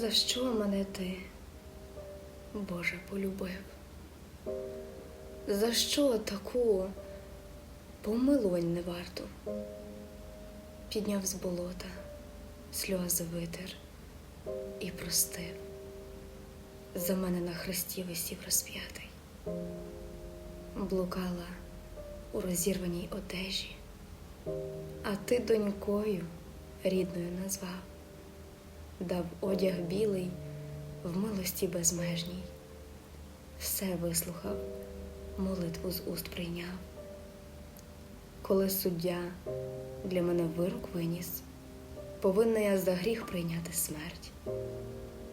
За що мене ти, Боже, полюбив? За що таку помилувань не варту? Підняв з болота, сльози витер і простив. За мене на хресті висів розп'ятий, блукала у розірваній одежі, а ти донькою рідною назвав, дав одяг білий в милості безмежній, все вислухав, молитву з уст прийняв. Коли суддя для мене вирок виніс, повинна я за гріх прийняти смерть.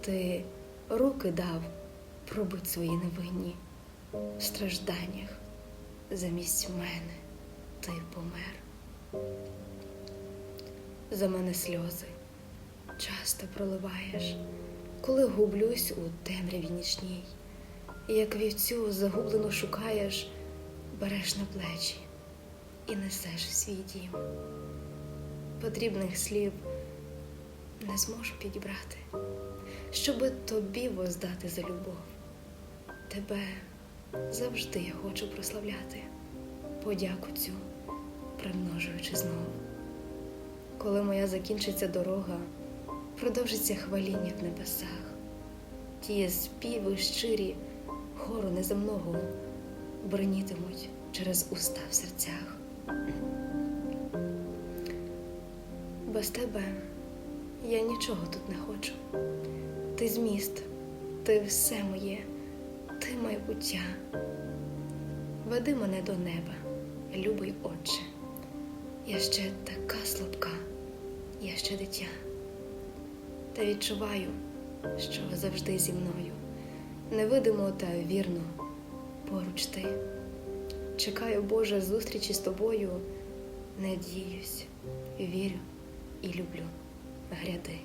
Ти руки дав пробить свої невинні в стражданнях замість мене ти помер. За мене сльози часто проливаєш, коли гублюсь у темряві нічній, і як вівцю загублену шукаєш, береш на плечі і несеш в свій дім. Потрібних слів не зможу підібрати, щоби тобі воздати за любов. Тебе завжди я хочу прославляти, подяку цю примножуючи знову. Коли моя закінчиться дорога, продовжиться хваління в небесах, ті співи щирі хору неземного бронітимуть через уста в серцях. Без тебе я нічого тут не хочу. Ти зміст, ти все моє, ти майбуття. Веди мене до неба, любий Отче. Я ще така слабка, я ще дитя. Та відчуваю, що завжди зі мною, невидимо та вірно поруч ти. Чекаю, Боже, зустрічі з тобою, надіюсь, вірю і люблю. Гряди.